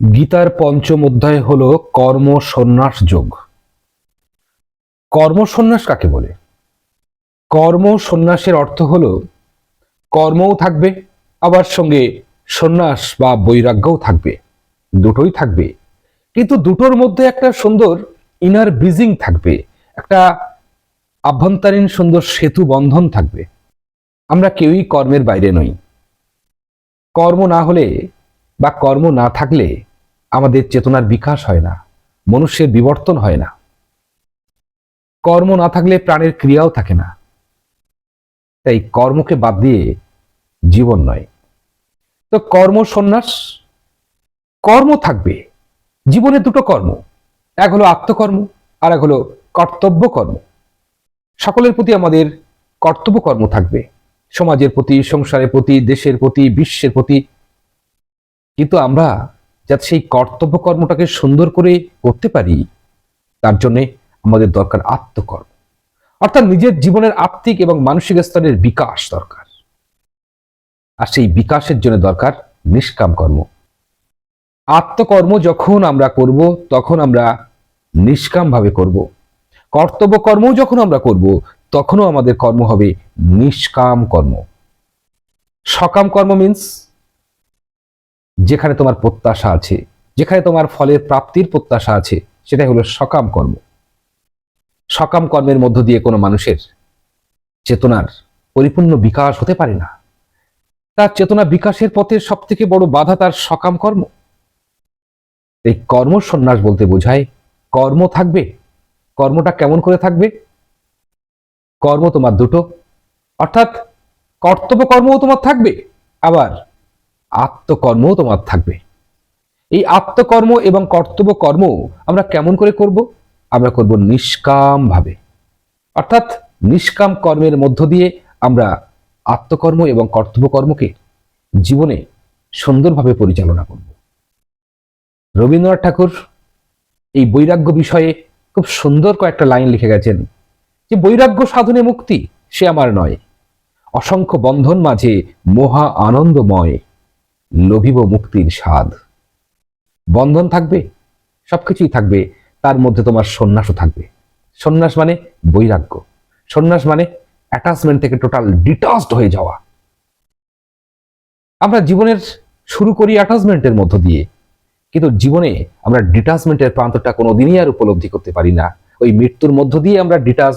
গীতার পঞ্চম অধ্যায় হল কর্ম সন্ন্যাস যোগ। কর্ম সন্ন্যাস কাকে বলে? কর্ম সন্ন্যাসের অর্থ হল কর্মও থাকবে, আবার সঙ্গে সন্ন্যাস বা বৈরাগ্যও থাকবে। দুটোই থাকবে। কিন্তু দুটোর মধ্যে একটা সুন্দর ইনার ব্রিজিং থাকবে, একটা আভ্যন্তরীণ সুন্দর সেতু বন্ধন থাকবে। আমরা কেউই কর্মের বাইরে নই। কর্ম না হলে বা কর্ম না থাকলে আমাদের চেতনার বিকাশ হয় না, মনুষ্যের বিবর্তন হয় না। কর্ম না থাকলে প্রাণের ক্রিয়াও থাকে না। তাই কর্মকে বাদ দিয়ে জীবন নয়। তো কর্ম সন্ন্যাস, কর্ম থাকবে। জীবনে দুটো কর্ম, এক হলো আত্মকর্ম আর এক হলো কর্তব্য কর্ম। সকলের প্রতি আমাদের কর্তব্য কর্ম থাকবে, সমাজের প্রতি, সংসারের প্রতি, দেশের প্রতি, বিশ্বের প্রতি। কিন্তু আমরা যাতে সেই কর্তব্য কর্মটাকে সুন্দর করে করতে পারি, তার জন্যে আমাদের দরকার আত্মকর্ম। অর্থাৎ নিজের জীবনের আত্মিক এবং মানসিক স্তরের বিকাশ দরকার। আর সেই বিকাশের জন্য দরকার নিষ্কাম কর্ম। আত্মকর্ম যখন আমরা করব, তখন আমরা নিষ্কাম ভাবে করব। কর্তব্য কর্ম যখন আমরা করব, তখনও আমাদের কর্ম হবে নিষ্কাম কর্ম। সকাম কর্ম মিন্স যেখানে তোমার প্রত্যাশা আছে, যেখানে তোমার ফলের প্রাপ্তির প্রত্যাশা আছে, সেটাই হলো সকাম কর্ম। সকাম কর্মের মধ্য দিয়ে কোনো মানুষের চেতনার পরিপূর্ণ বিকাশ হতে পারে না। তার চেতনা বিকাশের পথে সব থেকে বড় বাধা তার সকাম কর্ম। এই কর্ম সন্ন্যাস বলতে বোঝায়, কর্ম থাকবে, কর্মটা কেমন করে থাকবে? কর্ম তোমার দুটো, অর্থাৎ কর্তব্য কর্মও তোমার থাকবে, আবার আত্মকর্মও তোমার থাকবে। এই আত্মকর্ম এবং কর্তব্য কর্ম আমরা কেমন করে করব? আমরা করব নিষ্কাম ভাবে অর্থাৎ নিষ্কাম কর্মের মধ্য দিয়ে আমরা আত্মকর্ম এবং কর্তব্য কর্মকে জীবনে সুন্দরভাবে পরিচালনা করব। রবীন্দ্রনাথ ঠাকুর এই বৈরাগ্য বিষয়ে খুব সুন্দর কয়েকটা লাইন লিখে গেছেন যে, বৈরাগ্য সাধনে মুক্তি সে আমার নয়। অসংখ্য বন্ধন মাঝে মহা আনন্দময়। লোভিব মুক্তির স্বাদ। বন্ধন থাকবে, সবকিছুই থাকবে, তার মধ্যে তোমার সন্ন্যাসও থাকবে। সন্ন্যাস মানে বৈরাগ্য। সন্ন্যাস মানে অ্যাটাচমেন্ট থেকে টোটাল ডিটাচড হয়ে যাওয়া। আমরা জীবনের শুরু করি অ্যাটাচমেন্টের মধ্য দিয়ে। কিন্তু জীবনে আমরা ডিটাচমেন্টের প্রান্তটা কোনোদিনই আর উপলব্ধি করতে পারি না। ওই মৃত্যুর মধ্য দিয়ে আমরা ডিটাচ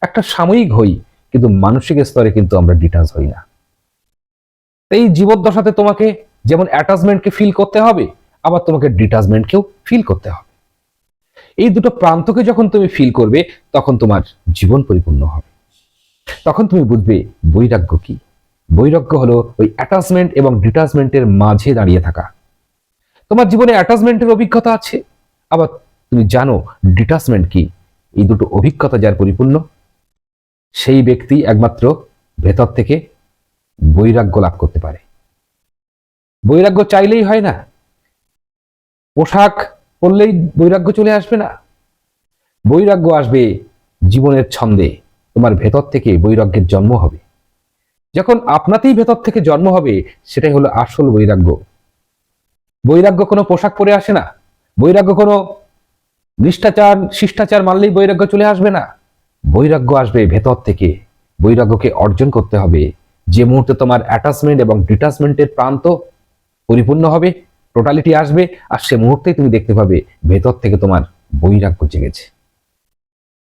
একটা সাময়িক হই, কিন্তু মানসিক স্তরে কিন্তু আমরা ডিটাচ হই না। এই জীবদ্দশাতে তোমাকে যেমন অ্যাটাচমেন্টকে ফিল করতে হবে, আবার তোমাকে ডিটাচমেন্টকেও ফিল করতে হবে। এই দুটো প্রান্তকে যখন তুমি ফিল করবে, তখন তোমার জীবন পরিপূর্ণ হবে। তখন তুমি বুঝবে বৈরাগ্য কি। বৈরাগ্য হলো ওই অ্যাটাচমেন্ট এবং ডিটাচমেন্টের মাঝে দাঁড়িয়ে থাকা। তোমার জীবনে অ্যাটাচমেন্টের অভিজ্ঞতা আছে, আবার তুমি জানো ডিটাচমেন্ট কি। এই দুটো অভিজ্ঞতা যার পরিপূর্ণ, সেই ব্যক্তি একমাত্র ভেতর থেকে বৈরাগ্য লাভ করতে পারে। বৈরাগ্য চাইলেই হয় না। পোশাক পরলেই বৈরাগ্য চলে আসবে না। বৈরাগ্য আসবে জীবনের ছন্দে, তোমার ভেতর থেকে বৈরাগ্যের জন্ম হবে। যখন আপনাতেই ভেতর থেকে জন্ম হবে, সেটাই হলো আসল বৈরাগ্য। বৈরাগ্য কোনো পোশাক পরে আসে না। বৈরাগ্য কোনো নিষ্ঠাচার, শিষ্টাচার মানলেই বৈরাগ্য চলে আসবে না। বৈরাগ্য আসবে ভেতর থেকে। বৈরাগ্যকে অর্জন করতে হবে। যে মুহূর্তে তোমার অ্যাটাচমেন্ট এবং ডিটাচমেন্টের প্রান্ত পরিপূর্ণ হবে টোটালিটি আসবে, আর সে মুহূর্তেই তুমি দেখতে পাবে ভেতর থেকে তোমার বৈরাগ্য জেগেছে।